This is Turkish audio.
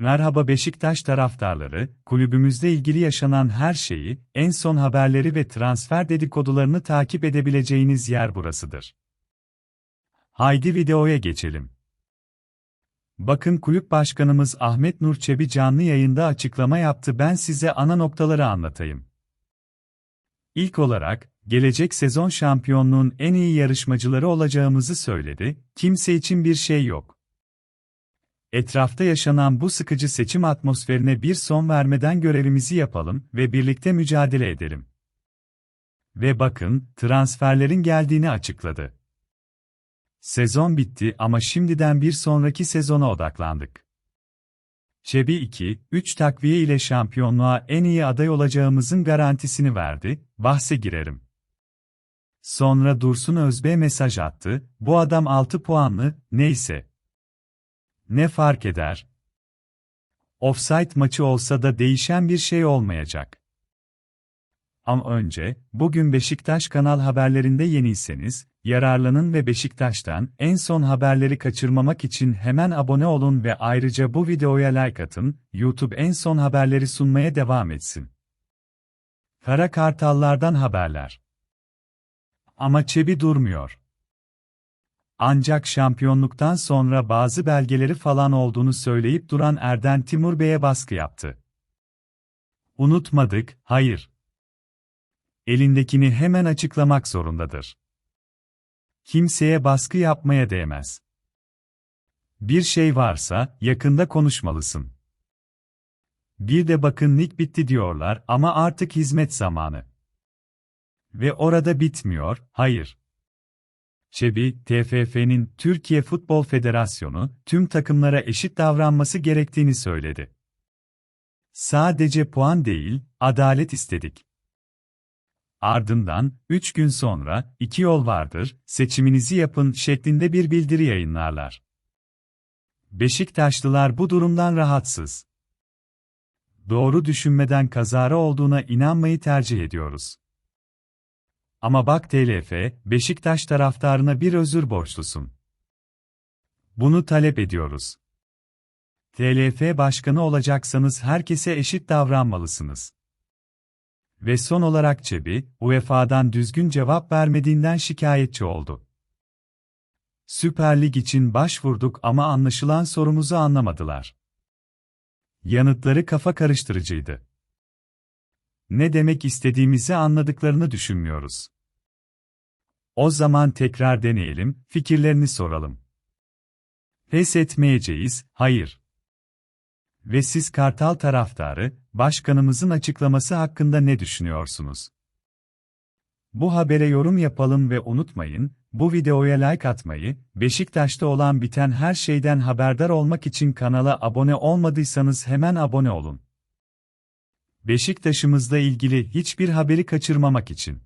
Merhaba Beşiktaş taraftarları, kulübümüzde ilgili yaşanan her şeyi, en son haberleri ve transfer dedikodularını takip edebileceğiniz yer burasıdır. Haydi videoya geçelim. Bakın kulüp başkanımız Ahmet Nur Çebi canlı yayında açıklama yaptı ben size ana noktaları anlatayım. İlk olarak, gelecek sezon şampiyonluğun en iyi yarışmacıları olacağımızı söyledi, kimse için bir şey yok. Etrafta yaşanan bu sıkıcı seçim atmosferine bir son vermeden görevimizi yapalım ve birlikte mücadele edelim. Ve bakın, transferlerin geldiğini açıkladı. Sezon bitti ama şimdiden bir sonraki sezona odaklandık. Çebi 2, 3 takviye ile şampiyonluğa en iyi aday olacağımızın garantisini verdi, bahse girerim. Sonra Dursun Özbey mesaj attı, bu adam 6 puanlı, neyse. Ne fark eder? Offside maçı olsa da değişen bir şey olmayacak. Ama önce, bugün Beşiktaş kanal haberlerinde yeniyseniz, yararlanın ve Beşiktaş'tan en son haberleri kaçırmamak için hemen abone olun ve ayrıca bu videoya like atın, YouTube en son haberleri sunmaya devam etsin. Kara Kartallardan haberler. Ama Çebi durmuyor. Ancak şampiyonluktan sonra bazı belgeleri falan olduğunu söyleyip duran Erden Timur Bey'e baskı yaptı. Unutmadık, hayır. Elindekini hemen açıklamak zorundadır. Kimseye baskı yapmaya değmez. Bir şey varsa, yakında konuşmalısın. Bir de bakın lig bitti diyorlar ama artık hizmet zamanı. Ve orada bitmiyor, hayır. Çebi, TFF'nin Türkiye Futbol Federasyonu, tüm takımlara eşit davranması gerektiğini söyledi. Sadece puan değil, adalet istedik. Ardından, 3 gün sonra, iki yol vardır, seçiminizi yapın şeklinde bir bildiri yayınlarlar. Beşiktaşlılar bu durumdan rahatsız. Doğru düşünmeden kazara olduğuna inanmayı tercih ediyoruz. Ama bak TLF, Beşiktaş taraftarına bir özür borçlusun. Bunu talep ediyoruz. TLF başkanı olacaksanız herkese eşit davranmalısınız. Ve son olarak Çebi, UEFA'dan düzgün cevap vermediğinden şikayetçi oldu. Süper Lig için başvurduk ama anlaşılan sorumuzu anlamadılar. Yanıtları kafa karıştırıcıydı. Ne demek istediğimizi anladıklarını düşünmüyoruz. O zaman tekrar deneyelim, fikirlerini soralım. Pes etmeyeceğiz, hayır. Ve siz Kartal taraftarı, başkanımızın açıklaması hakkında ne düşünüyorsunuz? Bu habere yorum yapalım ve unutmayın, bu videoya like atmayı, Beşiktaş'ta olan biten her şeyden haberdar olmak için kanala abone olmadıysanız hemen abone olun. Beşiktaş'ımızla ilgili hiçbir haberi kaçırmamak için.